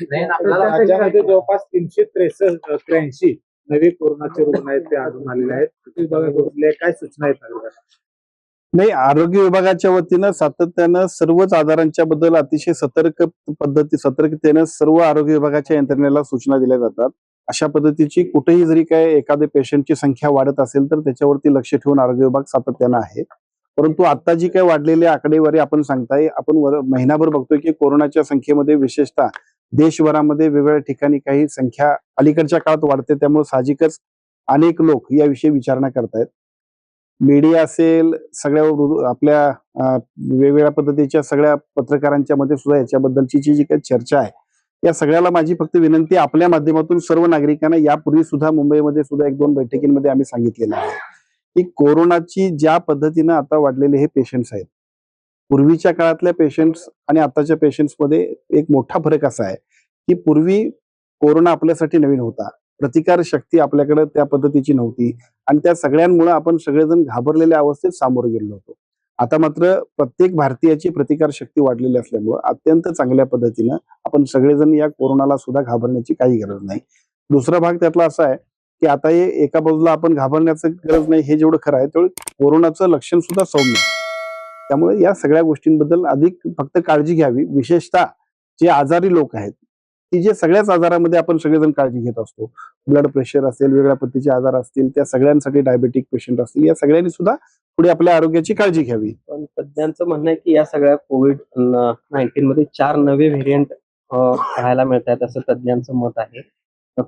राज्यामध्ये जवळपास तीनशे त्रेसष्ट त्र्याऐंशी नवे कोरोनाचे रुग्ण आहेत ते आढळून आलेले आहेत. विभागाकडून काय सूचना आहेत? नाही आरोग्य विभागाच्या वतीनं सातत्यानं सर्वच आजारांच्या बद्दल अतिशय सतर्क पद्धती सतर्कतेनं सर्व आरोग्य विभागाच्या यंत्रणेला सूचना दिल्या जातात. अशा पद्धतीची कुठेही जरी काय एखाद्या पेशंटची संख्या वाढत असेल तर त्याच्यावरती लक्ष ठेवून आरोग्य विभाग सातत्यानं आहे. परंतु आता जी काय वाढलेली आकडेवारी आपण सांगताय आपण वर- महिनाभर बघतोय की कोरोनाच्या संख्येमध्ये विशेषतः देशभरामध्ये वेगवेगळ्या ठिकाणी काही संख्या अलीकडच्या काळात वाढते त्यामुळे साहजिकच अनेक लोक याविषयी विचारणा करतायत. मीडिया असेल सगळ्या आपल्या वेगवेगळ्या पद्धतीच्या सगळ्या पत्रकारांच्या मध्ये सुद्धा याच्याबद्दलची जी जी काही चर्चा आहे या सगळ्याला माझी फक्त विनंती आपल्या माध्यमातून सर्व नागरिकांना यापूर्वी सुद्धा मुंबईमध्ये सुद्धा एक दोन बैठकींमध्ये आम्ही सांगितलेलं आहे की कोरोनाची ज्या पद्धतीनं आता वाढलेले हे पेशंट्स आहेत पूर्वीच्या काळातल्या पेशंट्स आणि आताच्या पेशंट्समध्ये एक मोठा फरक असा आहे की पूर्वी कोरोना आपल्यासाठी नवीन होता. प्रतिकार शक्ती आपल्याकडे त्या पद्धतीची नव्हती आणि त्या सगळ्यांमुळे आपण सगळेजण घाबरलेल्या अवस्थेत सामोरं गेलो होतो. आता मात्र प्रत्येक भारतीयाची प्रतिकार शक्ती वाढलेली असल्यामुळं अत्यंत चांगल्या पद्धतीनं आपण सगळेजण या कोरोनाला सुद्धा घाबरण्याची काही गरज नाही. दुसरा भाग त्यातला असा आहे की आता हे एका बाजूला आपण घाबरण्याचं गरज नाही हे जेवढं खरं आहे तेवढं कोरोनाचं लक्षण सुद्धा सौम्य आहे. त्यामुळे या सगळ्या गोष्टींबद्दल अधिक फक्त काळजी घ्यावी. विशेषतः जे आजारी लोक आहेत की जे सगळ्याच आजारामध्ये आपण सगळेजण काळजी घेत असतो. ब्लड प्रेशर असेल वेगळ्या पद्धतीचे आजार असतील त्या सगळ्यांसाठी डायबेटिक पेशंट असतील या सगळ्यांनी सुद्धा पुढे आपल्या आरोग्याची काळजी घ्यावी. पण तज्ज्ञांचं म्हणणं आहे की या सगळ्या कोविड नाईन्टीन मध्ये चार नवे व्हेरियंट पाहायला मिळत आहेत असं तज्ज्ञांचं मत आहे.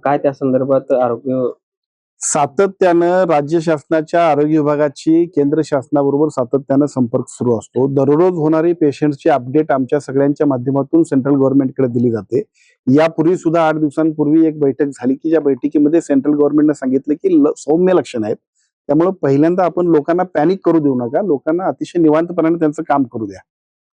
काय त्या संदर्भात आरोग्य सातत्यानं राज्य शासनाच्या आरोग्य विभागाची केंद्र शासनाबरोबर सातत्यानं संपर्क सुरू असतो. दररोज होणारी पेशंटची अपडेट आमच्या सगळ्यांच्या माध्यमातून सेंट्रल गव्हर्नमेंटकडे दिली जाते. यापूर्वी सुद्धा आठ दिवसांपूर्वी एक बैठक झाली की ज्या बैठकीमध्ये सेंट्रल गव्हर्नमेंटनं सांगितलं की सौम्य लक्षण आहेत. त्यामुळे पहिल्यांदा आपण लोकांना पॅनिक करू देऊ नका. लोकांना अतिशय निवांतपणाने त्यांचं काम करू द्या.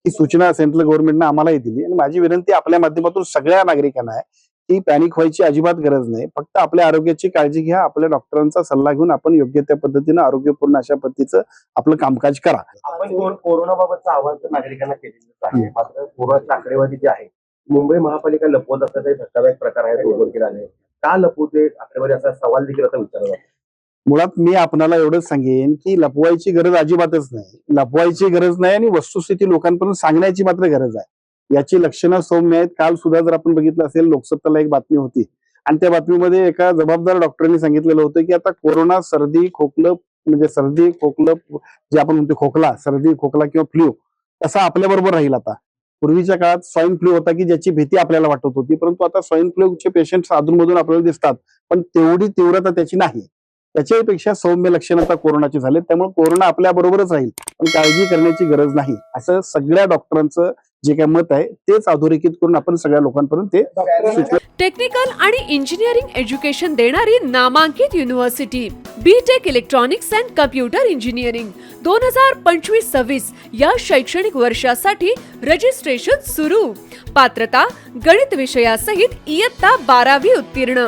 ही सूचना सेंट्रल गव्हर्नमेंटनं आम्हालाही दिली. आणि माझी विनंती आपल्या माध्यमातून सगळ्या नागरिकांना आहे की पॅनिक व्हायची अजिबात गरज नाही. फक्त आपल्या आरोग्याची काळजी घ्या. आपल्या डॉक्टरांचा सल्ला घेऊन आपण योग्य त्या पद्धतीनं आरोग्यपूर्ण अशा पद्धतीचं आपलं कामकाज करा. आपण कोर- कोरोनाबाबतचं आवाहन तर नागरिकांना केलेलंच आहे. मात्र कोरोनाची आकडेवारी जी आहे मुंबई महापालिका लपवत असल्याचा धक्कादायक प्रकार आहे तो उघडकीला आले का लपवते आकडेवारी असा सवाल देखील आता विचारला. मुळात मी आपणाला एवढंच सांगेन की लपवायची गरज अजिबातच नाही. लपवायची गरज नाही आणि वस्तुस्थिती लोकांपर्यंत सांगण्याची मात्र गरज आहे. याची लक्षणं सौम्य आहेत. काल सुद्धा जर आपण बघितलं असेल लोकसत्ताला एक बातमी होती. आणि त्या बातमीमध्ये एका जबाबदार डॉक्टरांनी सांगितलेलं होतं की आता कोरोना सर्दी खोकलं म्हणजे सर्दी खोकलं जे आपण म्हणतो खोकला सर्दी खोकला किंवा फ्ल्यू तसा आपल्या बरोबर राहील आता. पूर्वीच्या काळात स्वाईन फ्लू होता की ज्याची भीती आपल्याला वाटत होती. परंतु आता स्वाईन फ्लूचे पेशंट अधूनमधून आपल्याला दिसतात. पण तेवढी तीव्रता त्याची नाही. त्याच्यापेक्षा सौम्य लक्षण आता कोरोनाची झाले त्यामुळे कोरोना आपल्या बरोबरच राहील. पण काळजी करण्याची गरज नाही. असं सगळ्या डॉक्टरांचं जे काही मत आहे तेच अधोरेखित करून आपण सगळ्या लोकांपर्यंत ते टेक्निकल आणि इंजिनिअरिंग एज्युकेशन देणारी नामांकित university BTech electronics and computer engineering दोन हजार पंचवीस सव्वीस या शैक्षणिक वर्षासाठी रजिस्ट्रेशन सुरू. पात्रता गणित विषयासहित इयत्ता बारावी उत्तीर्ण.